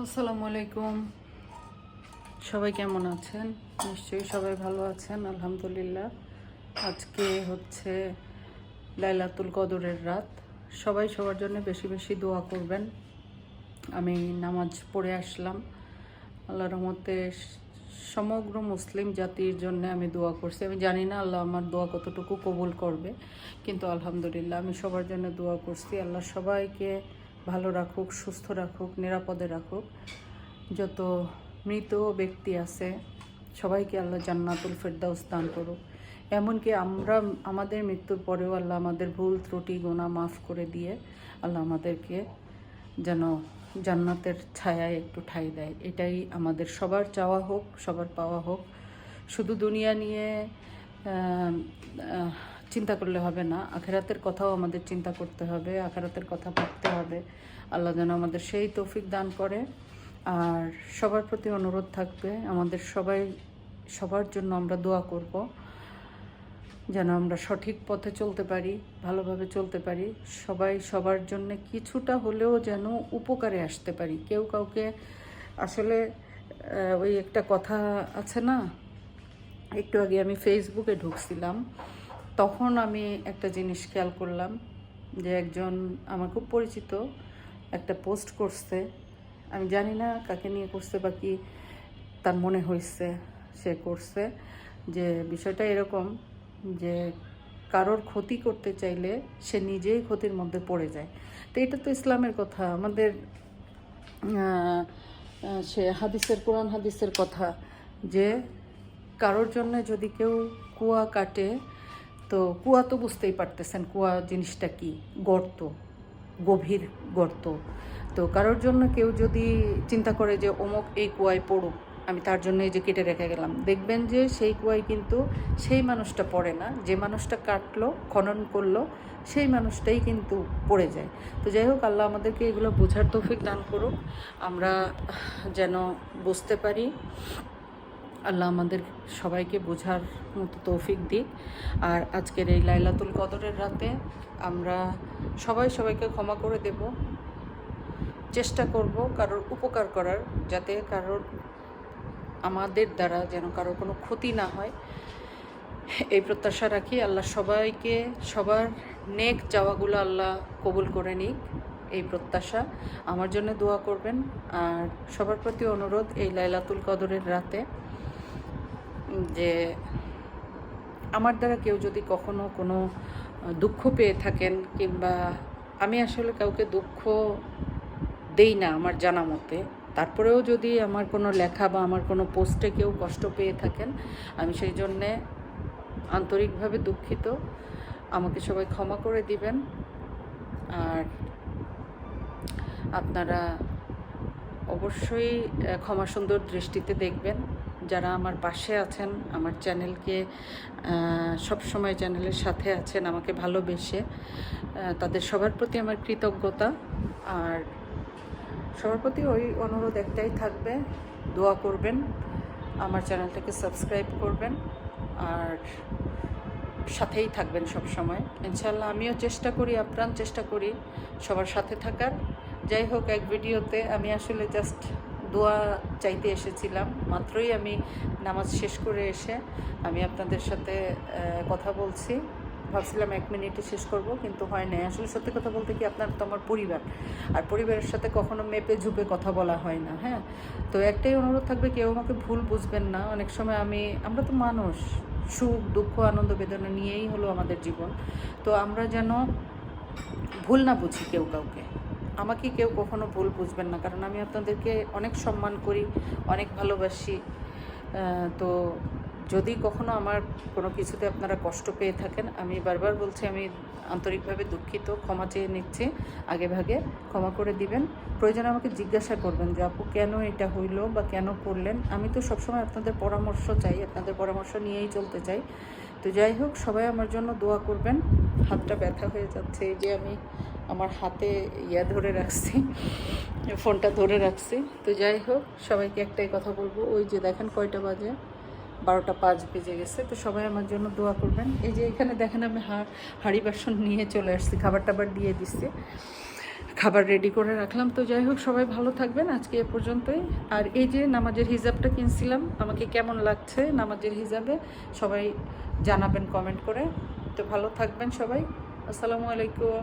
আসসালামু আলাইকুম। সবাই কেমন আছেন? নিশ্চয়ই সবাই ভালো আছেন, আলহামদুলিল্লাহ। আজকে হচ্ছে লাইলাতুল কদরের রাত। সবাই সবার জন্য বেশি বেশি দোয়া করবেন। আমি নামাজ পড়ে আসলাম। আল্লাহ রহমতে সমগ্র মুসলিম জাতির জন্য আমি দোয়া করছি। আমি জানি না আল্লাহ আমার দোয়া কতটুকু কবুল করবে, কিন্তু আলহামদুলিল্লাহ আমি সবার জন্য দোয়া করছি। আল্লাহ সবাইকে ভালো রাখুক, সুস্থ রাখুক, নিরাপদে রাখুক। যত মৃত ব্যক্তি আছে, সবাইকে আল্লাহ জান্নাতুল ফেরদাউস দান করুক। এমনকি আমরা, আমাদের মৃত্যুর পরেও আল্লাহ আমাদের ভুল, ত্রুটি গোনা মাফ করে দিয়ে আল্লাহ আমাদেরকে যেন জান্নাতের ছায়ায় একটু ঠাঁই দেয়। এটাই আমাদের সবার চাওয়া হোক, সবার পাওয়া হোক। শুধু দুনিয়া নিয়ে চিন্তা করলে হবে না। আখেরাতের কথাও আমাদের চিন্তা করতে হবে, আখেরাতের কথা ভাবতে হবে। আল্লাহ যেন আমাদের সেই তৌফিক দান করে। আর সবার প্রতি অনুরোধ থাকবে, আমাদের সবাই, সবার জন্য আমরা দোয়া করব, যেন আমরা সঠিক পথে চলতে পারি, ভালোভাবে চলতে পারি। সবাই সবার জন্য কিছুটা হলেও যেন উপকারে আসতে পারি। কেউ কাউকে আসলে ওই একটা কথা আছে না? একটু আগে আমি ফেসবুকে ঢুকছিলাম। তখন আমি একটা জিনিস খেয়াল করলাম যে একজন আমার খুব পরিচিত একটা পোস্ট করছে। আমি জানি না কাকে নিয়ে করছে বা কি তার মনে হয়েছে সে করছে যে বিষয়টা এরকম যে কারোর ক্ষতি করতে চাইলে সে নিজেই ক্ষতির মধ্যে পড়ে যায়। তো এটা তো ইসলামের কথা। আমাদের সে হাদিসের, কোরআন হাদিসের কথা যে কারোর জন্য যদি কেউ কুয়া কাটে তো কুয়া তো বুঝতেই পারতেছেন, কুয়া জিনিসটা কি? গর্ত, গভীর গর্ত। তো কারোর জন্য কেউ যদি চিন্তা করে যে, অমুক এই কুয়ায় পড়ুক, আমি তার জন্য এই যে কেটে রেখে গেলাম। দেখবেন যে সেই কুয়ায় কিন্তু সেই মানুষটা পড়ে না। যে মানুষটা কাটলো, খনন করল, সেই মানুষটাই কিন্তু পড়ে যায়। তো যাই হোক, আল্লাহ আমাদেরকে এগুলো বোঝার তৌফিক দান করুক। আমরা যেন বুঝতে পারি আল্লাহ আমাদের সবাইকে বোঝার মতো তৌফিক দিক। আর আজকের এই লাইলাতুল কদরের রাতে আমরা সবাই সবাইকে ক্ষমা করে দেব। চেষ্টা করব কারোর উপকার করার, যাতে কারোর আমাদের দ্বারা যেন কারোর কোনো ক্ষতি না হয়। এই প্রত্যাশা রাখি, আল্লাহ সবাইকে সবার নেক যাওয়াগুলো আল্লাহ কবুল করে নিক, এই প্রত্যাশা। আমার জন্য দোয়া করবেন। আর সবার প্রতি অনুরোধ এই লাইলাতুল কদরের রাতে। যে আমার দ্বারা কেউ যদি কখনো কোনো দুঃখ পেয়ে থাকেন কিংবা আমি আসলে কাউকে দুঃখ দেই না আমার জানা মতে, তারপরেও যদি আমার কোনো লেখা বা আমার কোনো পোস্টে কেউ কষ্ট পেয়ে থাকেন, আমি সেই জন্যে আন্তরিকভাবে দুঃখিত। আমাকে সবাই ক্ষমা করে দিবেন। আর আপনারা অবশ্যই ক্ষমা সুন্দর দৃষ্টিতে দেখবেন। যারা আমার পাশে আছেন, আমার চ্যানেলকে সব সময় চ্যানেলের সাথে আছেন, আমাকে ভালোবেসে তাদের সবার প্রতি আমার কৃতজ্ঞতা। আর সবার প্রতি ওই অনুরোধ একটাই থাকবে, দোয়া করবেন, আমার চ্যানেলটাকে সাবস্ক্রাইব করবেন, আর সাথেই থাকবেন সব সময় ইনশাল্লাহ আমিও চেষ্টা করি, আপ্রাণ চেষ্টা করি সবার সাথে থাকার। যাই হোক, এক ভিডিওতে আমি আসলে জাস্ট দোয়া চাইতে এসেছিলাম। মাত্রই আমি নামাজ শেষ করে এসে আমি আপনাদের সাথে কথা বলছি। ভাবছিলাম এক মিনিটে শেষ করব, কিন্তু হয় নাই। আসলে সত্যি কথা বলতে কি আপনার তো আমার পরিবার। আর পরিবারের সাথে কখনো মেপে ঝুপে কথা বলা হয় না হ্যাঁ? তো একটাই অনুরোধ থাকবে, কেউ আমাকে ভুল বুঝবেন না। অনেক সময় আমি, আমরা তো মানুষ। সুখ, দুঃখ, আনন্দ, বেদনা নিয়েই হলো আমাদের জীবন। তো আমরা যেন ভুল না বুঝি কেউ কাউকে। আমাকে কেউ কখনো ভুল বুঝবেন না, কারণ আমি আপনাদেরকে অনেক সম্মান করি, অনেক ভালোবাসি। তো যদি কখনো আমার কোনো কিছুতে আপনারা কষ্ট পেয়ে থাকেন, আমি বারবার বলছি, আমি আন্তরিকভাবে দুঃখিত, ক্ষমা চেয়ে নিচ্ছি, আগে ভাগে ক্ষমা করে দিবেন। প্রয়োজনে আমাকে জিজ্ঞাসা করবেন যে, আপু, কেন এটা হইল বা কেন করলেন? আমি তো সবসময় আপনাদের পরামর্শ চাই, আপনাদের পরামর্শ নিয়েই চলতে চাই। তো যাই হোক, সবাই আমার জন্য দোয়া করবেন। হাতটা ব্যথা হয়ে যাচ্ছে, এই যে আমি আমার হাতে ইয়া ধরে রাখছি, ফোনটা ধরে রাখছি। তো যাই হোক, সবাইকে একটাই কথা বলব, ওই যে দেখেন কয়টা বাজে? বারোটা পাঁচ বেজে গেছে, তো সবাই আমার জন্য দোয়া করবেন। এই যে এখানে দেখেন আমি হাঁড়ি বাসন নিয়ে চলে আসছি, খাবার টাবার দিয়ে দিচ্ছি খাবার রেডি করে রাখলাম। তো যাই হোক, সবাই ভালো থাকবেন আজকে এ পর্যন্তই। আর এই যে নামাজের হিজাবটা কিনছিলাম, আমাকে কেমন লাগছে নামাজের হিজাবে, সবাই জানাবেন কমেন্ট করে। তো ভালো থাকবেন সবাই। আসসালামু আলাইকুম।